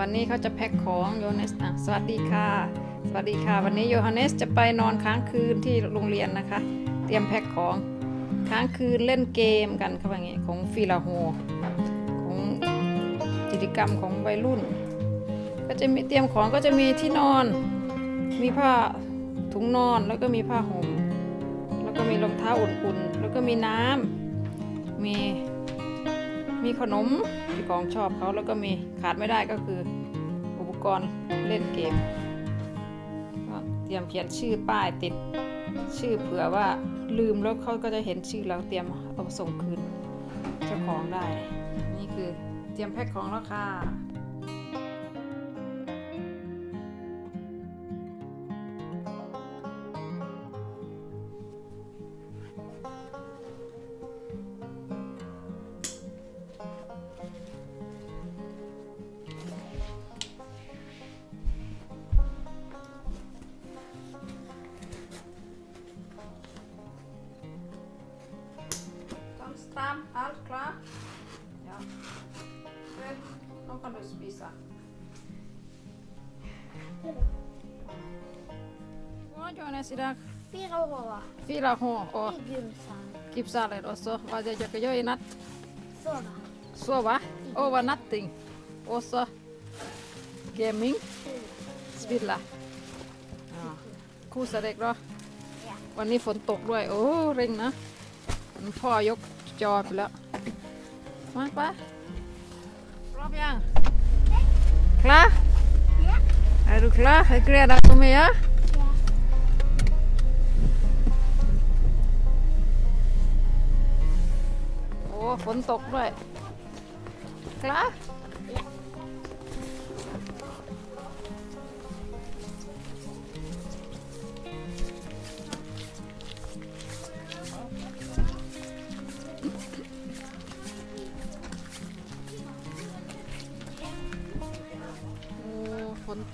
วันนี้เขาจะแพ็คของโยเนสอะสวัสดีค่ะ สวัสดีค่ะ วันนี้โยฮันเนสจะไปนอนค้างคืนที่โรงเรียนนะคะ เตรียมแพ็คของค้างคืนเล่นเกมกันเขาว่าอย่างงี้ของฟิลาโฮของกิจกรรมของวัยรุ่น ก็จะมีเตรียมของก็จะมีที่นอน มีผ้าถุงนอนแล้วก็มีผ้าห่มแล้วก็มีรองเท้าอุ่นๆแล้วก็มีน้ำมีมีขนมีของชอบเขาแล้วก็มีขาดไม่ได้ก็คืออุปกรณ์เล่นเกมเตรียมเขียนชื่อป้ายติดชื่อเผื่อว่าลืมแล้วเขาก็จะเห็นชื่อเราเตรียมเอาส่งคืนเจ้าของได้ นี่คือเตรียมแพ็คของแล้วค่ะ nog een dus pizza. Wat Jonas idag? Fyra år. Fyra år och I Gulsand. kipsalet och så vad jag ska göra i natt? Sova. Sova, overnatting och så gaming, spilla. Ja. Kosa dig då. Ja. วันนี้ฝนตกด้วย โอ้ เร่งนะ พ่อยกจอไปแล้ว มาปะ พร้อมยัง klar Ja. är du klar är du redo att med Ja. โอ้ฝนตกด้วย klar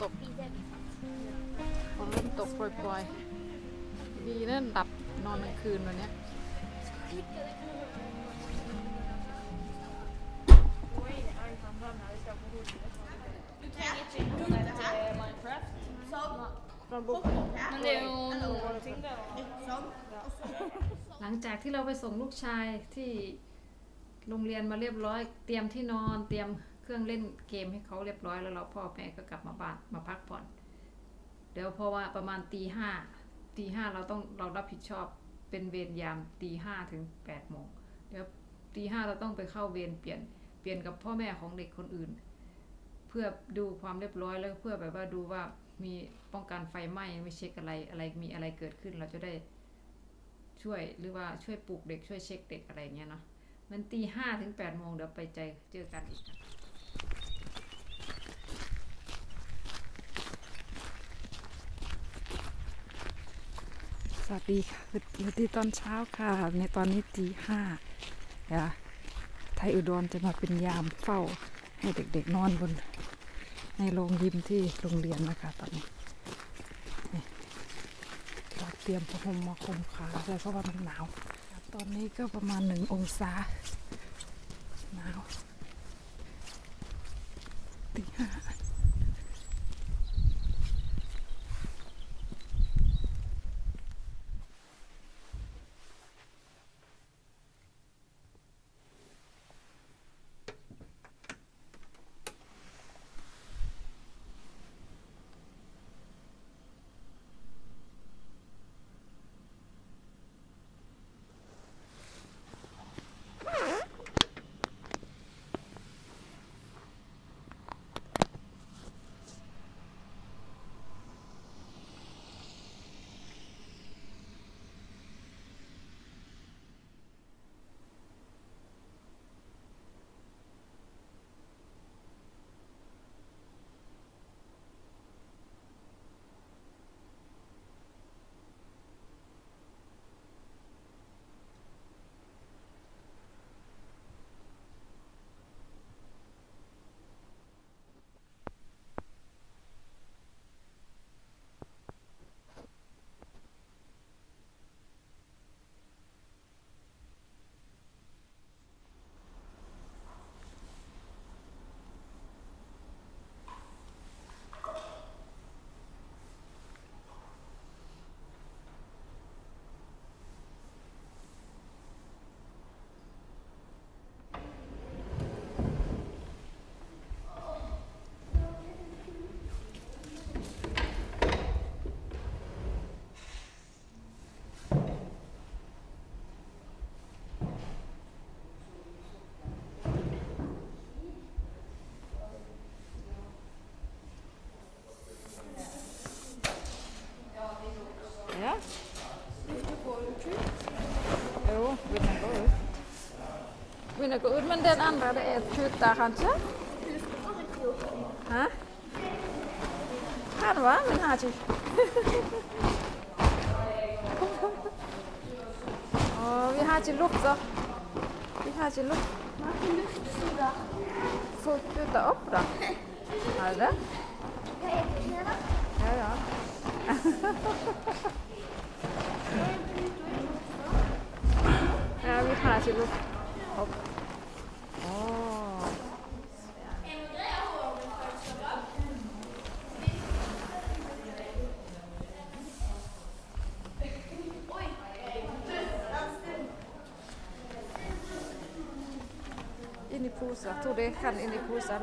ตกฝนเริ่มตกปล่อยๆ ดีนะดับนอนกลางคืนวันนี้หลังจากที่เราไปส่งลูกชายที่โรงเรียนมาเรียบร้อย เตรียมที่นอนเตรียม เครื่องเล่นเกมให้เขาเรียบร้อยแล้วเราพ่อแม่ก็กลับมาบ้านมาพักผ่อนเดี๋ยวเพราะว่าประมาณตีห้าตีห้าเราต้องเรารับผิดชอบเป็นเวรยามตีห้าถึงแปดโมงเดี๋ยวตีห้าเราต้องไปเข้าเวรเปลี่ยนเปลี่ยนกับพ่อแม่ของเด็กคนอื่น เพื่อดูความเรียบร้อยแล้วเพื่อแบบว่าดูว่ามีป้องกันไฟไหม้ไม่เช็คอะไรอะไรมีอะไรเกิดขึ้นเราจะได้ช่วยหรือว่าช่วยปลุกเด็กช่วยเช็คเด็กอะไรเงี้ยเนาะมันตีห้าถึงแปดโมงเดี๋ยวไปใจเจอกันอีก วัสดีค่ะคือที่ตอนเช้าค่ะ ในตอนนี้ตีห้าค่ะไทยอุดรจะมาเป็นยามเฝ้าให้เด็กๆนอนบน ในโรงยิมที่โรงเรียนนะคะตอนนี้เราเตรียมผ้าห่มมาคลุมขาเลยเพราะว่ามันหนาว ตอนนี้ก็ประมาณหนึ่งองศาหนาว Und den anderen, der Türk dahinter. Ha? Hadi var mı Naci? oh, vi har ikke luft, så. Vi har ikke luft. Få puta opp, da. Har du det? Ja, ja. ja, vi har ikke luft. Er inn i posen. Jeg det kan inn i posen.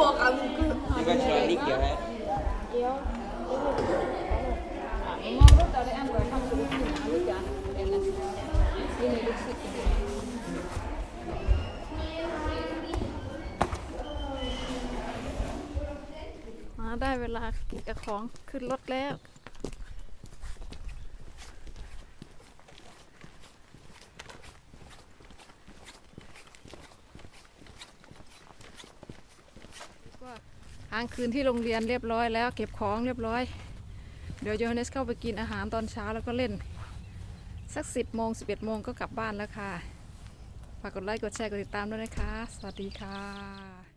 บอกกันนี่ก็มาได้เวลาเก็บของขึ้นรถแล้ว ค้างคืนที่โรงเรียนเรียบร้อยแล้ว เก็บของเรียบร้อย เดี๋ยวโยฮันเนสเข้าไปกินอาหารตอนเช้าแล้วก็เล่น สักสิบโมงสิบเอ็ดโมงก็กลับบ้านแล้วค่ะ ฝากกดไลค์กดแชร์กดติดตามด้วยนะคะ สวัสดีค่ะ